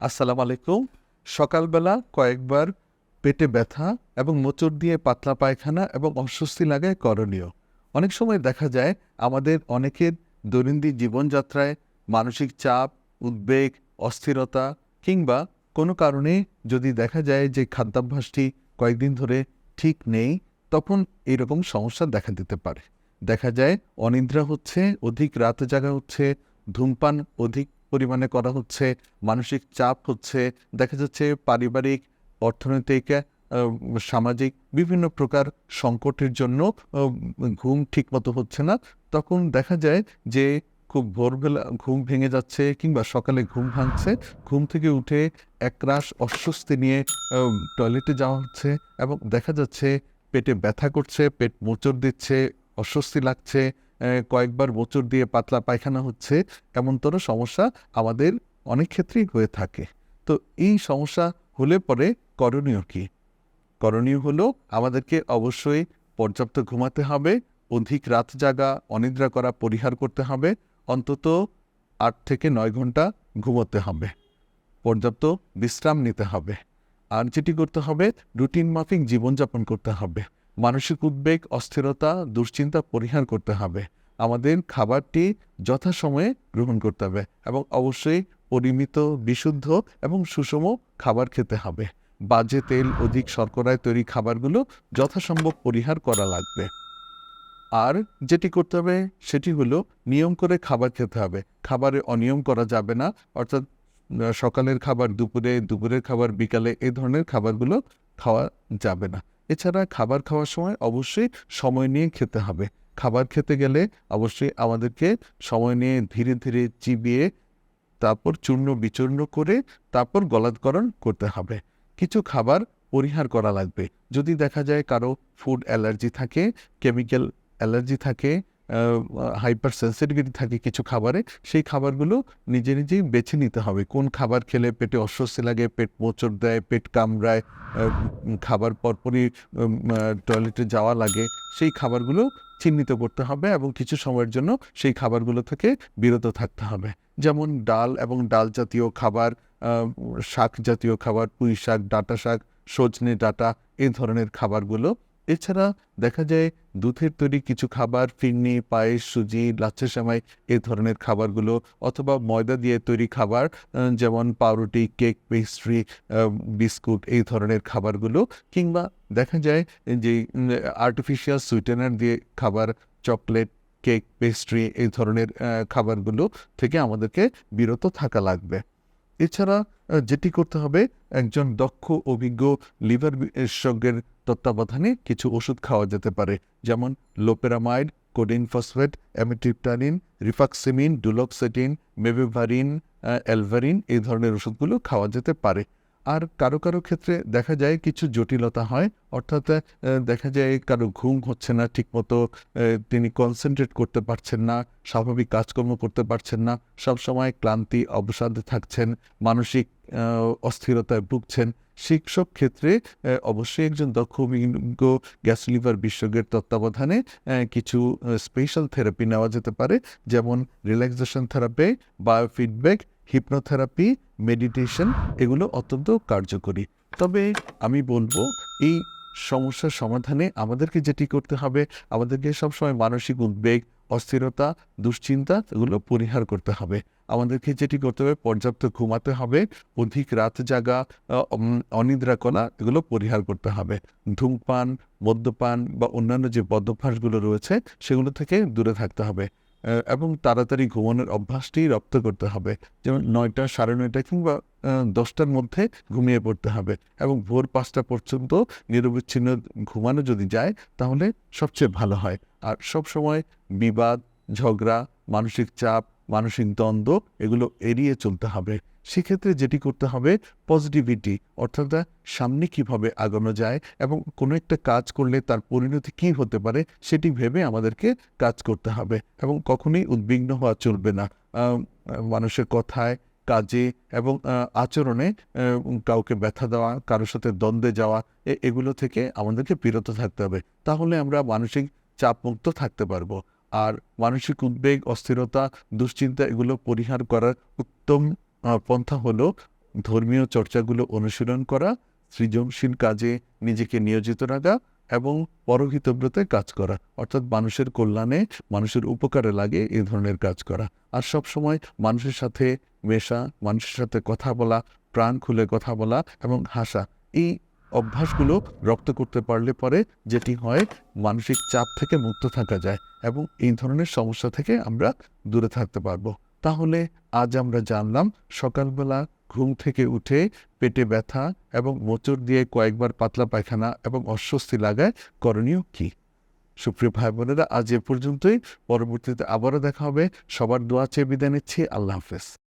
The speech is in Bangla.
আসসালামু আলাইকুম। সকালবেলা কয়েকবার পেটে ব্যথা এবং মোচড় দিয়ে পাতলা পায়খানা এবং অস্বস্তি লাগায় করণীয়। অনেক সময় দেখা যায় আমাদের অনেকের দৈনন্দিন জীবনযাত্রায় মানসিক চাপ, উদ্বেগ, অস্থিরতা কিংবা কোনো কারণে যদি দেখা যায় যে খাদ্যাভ্যাসটি কয়েকদিন ধরে ঠিক নেই, তখন এরকম সমস্যা দেখা দিতে পারে। দেখা যায় অনিদ্রা হচ্ছে, অধিক রাত জাগা হচ্ছে, ধূমপান অধিক পরিমাণে করা হচ্ছে, মানসিক চাপ হচ্ছে, দেখা যাচ্ছে পারিবারিক, অর্থনৈতিক সামাজিক বিভিন্ন প্রকার সংকটের জন্য ঘুম ঠিকমতো হচ্ছে না। তখন দেখা যায় যে খুব ভোরবেলা ঘুম ভেঙে যাচ্ছে কিংবা সকালে ঘুম ভাঙছে, ঘুম থেকে উঠে একরাশ অস্বস্তি নিয়ে টয়লেটে যাওয়া হচ্ছে এবং দেখা যাচ্ছে পেটে ব্যথা করছে, পেট মোচড় দিচ্ছে, অস্বস্তি লাগছে কয়েকবার মোচড় দিয়ে পাতলা পায়খানা হচ্ছে এমনতর সমস্যা আমাদের অনেক ক্ষেত্রেই হয়ে থাকে। তো এই সমস্যা হলে পরে করণীয় কি? করণীয় হলো আমাদেরকে অবশ্যই পর্যাপ্ত ঘুমাতে হবে, অধিক রাত জাগা, অনিদ্রা করা পরিহার করতে হবে, অন্তত আট থেকে নয় ঘণ্টা ঘুমোতে হবে। পর্যাপ্ত বিশ্রাম নিতে হবে। আর যেটি করতে হবে, রুটিন মাফিক জীবনযাপন করতে হবে। মানসিক উদ্বেগ, অস্থিরতা, দুশ্চিন্তা পরিহার করতে হবে। আমাদের খাবারটি যথাসময়ে গ্রহণ করতে হবে এবং অবশ্যই পরিমিত, বিশুদ্ধ এবং সুষম খাবার খেতে হবে। বাজে তেল, অধিক শর্করায় তৈরি খাবারগুলো যথাসম্ভব পরিহার করা লাগবে। আর যেটি করতে হবে সেটি হলো নিয়ম করে খাবার খেতে হবে। খাবারে অনিয়ম করা যাবে না, অর্থাৎ সকালের খাবার, দুপুরে, দুপুরের খাবার, বিকালে এই ধরনের খাবারগুলো খাওয়া যাবে না। এছাড়া খাবার খাওয়ার সময় অবশ্যই সময় নিয়ে খেতে হবে। খাবার খেতে গেলে অবশ্যই আমাদেরকে সময় নিয়ে ধীরে ধীরে চিবিয়ে তারপর চূর্ণ বিচূর্ণ করে তারপর গলাৎকরণ করতে হবে। কিছু খাবার পরিহার করা লাগবে। যদি দেখা যায় কারও ফুড অ্যালার্জি থাকে কেমিক্যাল অ্যালার্জি থাকে হাইপার সেন্সিটিভিটি থাকে কিছু খাবারে সেই খাবারগুলো নিজে নিজেই বেছে নিতে হবে। কোন খাবার খেলে পেটে অস্বস্তি লাগে, পেট মোচড় দেয়, পেট কামড়ায় খাবার পরপরই টয়লেটে যাওয়া লাগে, সেই খাবারগুলো চিহ্নিত করতে হবে এবং কিছু সময়ের জন্য সেই খাবারগুলো থেকে বিরত থাকতে হবে। যেমন ডাল এবং ডাল জাতীয় খাবার শাক জাতীয় খাবার পুঁই শাক ডাঁটা শাক সজনে ডাঁটা, এই ধরনের খাবারগুলো এছাড়া দেখা যায় দুধের তৈরি কিছু খাবার, ফিরনি, পায়েস, সুজি লাচ্ছা সেমাই এই ধরনের খাবারগুলো অথবা ময়দা দিয়ে তৈরি খাবার যেমন পাউরুটি, কেক, পেস্ট্রি বিস্কুট, এই ধরনের খাবারগুলো কিংবা দেখা যায় যে আর্টিফিশিয়াল সুইটেনার দিয়ে খাবার চকলেট কেক পেস্ট্রি এই ধরনের খাবারগুলো থেকে আমাদেরকে বিরত থাকা লাগবে। এছাড়া যেটি করতে হবে, একজন দক্ষ, অভিজ্ঞ লিভার বিশেষজ্ঞের তত্ত্বাবধানে কিছু ওষুধ খাওয়া যেতে পারে, যেমন loperamide, codeine phosphate rifaximin, duloxetine, mebeverine alverine এই ধরনের ওষুধগুলো খাওয়া যেতে পারে। আর কারও কারও ক্ষেত্রে দেখা যায় কিছু জটিলতা হয়, অর্থাৎ দেখা যায় কারও ঘুম হচ্ছে না ঠিকমতো তিনি কনসেন্ট্রেট করতে পারছেন না, স্বাভাবিক কাজকর্ম করতে পারছেন না, সবসময় ক্লান্তি, অবসাদে থাকছেন, মানসিক অস্থিরতায় ভুগছেন সেই সব ক্ষেত্রে অবশ্যই একজন দক্ষ অভিজ্ঞ গ্যাস লিভার বিশেষজ্ঞের তত্ত্বাবধানে কিছু স্পেশাল থেরাপি নেওয়া যেতে পারে, যেমন relaxation therapy biofeedback hypnotherapy meditation এগুলো অত্যন্ত কার্যকরী। তবে আমি বলব, এই সমস্যার সমাধানে আমাদেরকে যেটি করতে হবে, আমাদেরকে সবসময় মানসিক উদ্বেগ অস্থিরতা, দুশ্চিন্তা, এগুলো পরিহার করতে হবে। আমাদেরকে যেটি করতে হবে, পর্যাপ্ত ঘুমাতে হবে, অধিক রাত জাগা অনিদ্রা করা, এগুলো পরিহার করতে হবে। ধূমপান, মদ্যপান বা অন্যান্য যে বদ্যভাসগুলো রয়েছে, সেগুলো থেকে দূরে থাকতে হবে। এবং তাড়াতাড়ি ঘুমানোর অভ্যাসটি রপ্ত করতে হবে। যেমন নয়টা সাড়ে নয়টা কিংবা দশটার মধ্যে ঘুমিয়ে পড়তে হবে এবং ভোর পাঁচটা পর্যন্ত নিরবিচ্ছিন্ন ঘুমানো যদি যায়, তাহলে সবচেয়ে ভালো হয়। আর সব সময় বিবাদ, ঝগড়া, মানসিক চাপ মানসিক দ্বন্দ্ব, এগুলো এড়িয়ে চলতে হবে। সেক্ষেত্রে যেটি করতে হবে পজিটিভিটি অর্থাৎ সামনে কীভাবে আগানো যায় এবং কোনো একটা কাজ করলে তার পরিণতি কী হতে পারে, সেটি ভেবে আমাদেরকে কাজ করতে হবে এবং কখনোই উদ্বিগ্ন হওয়া চলবে না। মানুষের কথায়, কাজে এবং আচরণে কাউকে ব্যথা দেওয়া, কারোর সাথে দ্বন্দ্বে যাওয়া এগুলো থেকে আমাদেরকে বিরত থাকতে হবে। তাহলে আমরা মানসিক চাপমুক্ত থাকতে পারব। আর মানসিক উদ্বেগ, অস্থিরতা, দুশ্চিন্তা এগুলো পরিহার করার উত্তম পন্থা হলো ধর্মীয় চর্চাগুলো অনুশীলন করা, সৃজনশীল কাজে নিজেকে নিয়োজিত রাখা এবং পরহিতব্রতে কাজ করা। অর্থাৎ মানুষের কল্যাণে মানুষের উপকারে লাগে এই ধরনের কাজ করা। আর সব সময় মানুষের সাথে মেশা, মানুষের সাথে কথা বলা, প্রাণ খুলে কথা বলা এবং হাসা, এই অভ্যাসগুলো রপ্ত করতে পারলে পরে যেটি হয়, মানসিক চাপ থেকে মুক্ত থাকা যায় এবং এই ধরনের সমস্যা থেকে আমরা দূরে থাকতে পারব। তাহলে আজ আমরা জানলাম, সকালবেলা ঘুম থেকে উঠে পেটে ব্যথা এবং মোচড় দিয়ে কয়েকবার পাতলা পায়খানা এবং অস্বস্তি লাগায় করণীয় কি? সুপ্রিয় ভাই বোনেরা আজ এ পর্যন্তই। পরবর্তীতে আবারও দেখা হবে। সবার দোয়া চেয়ে বিদায় নিচ্ছি। আল্লাহ হাফেজ।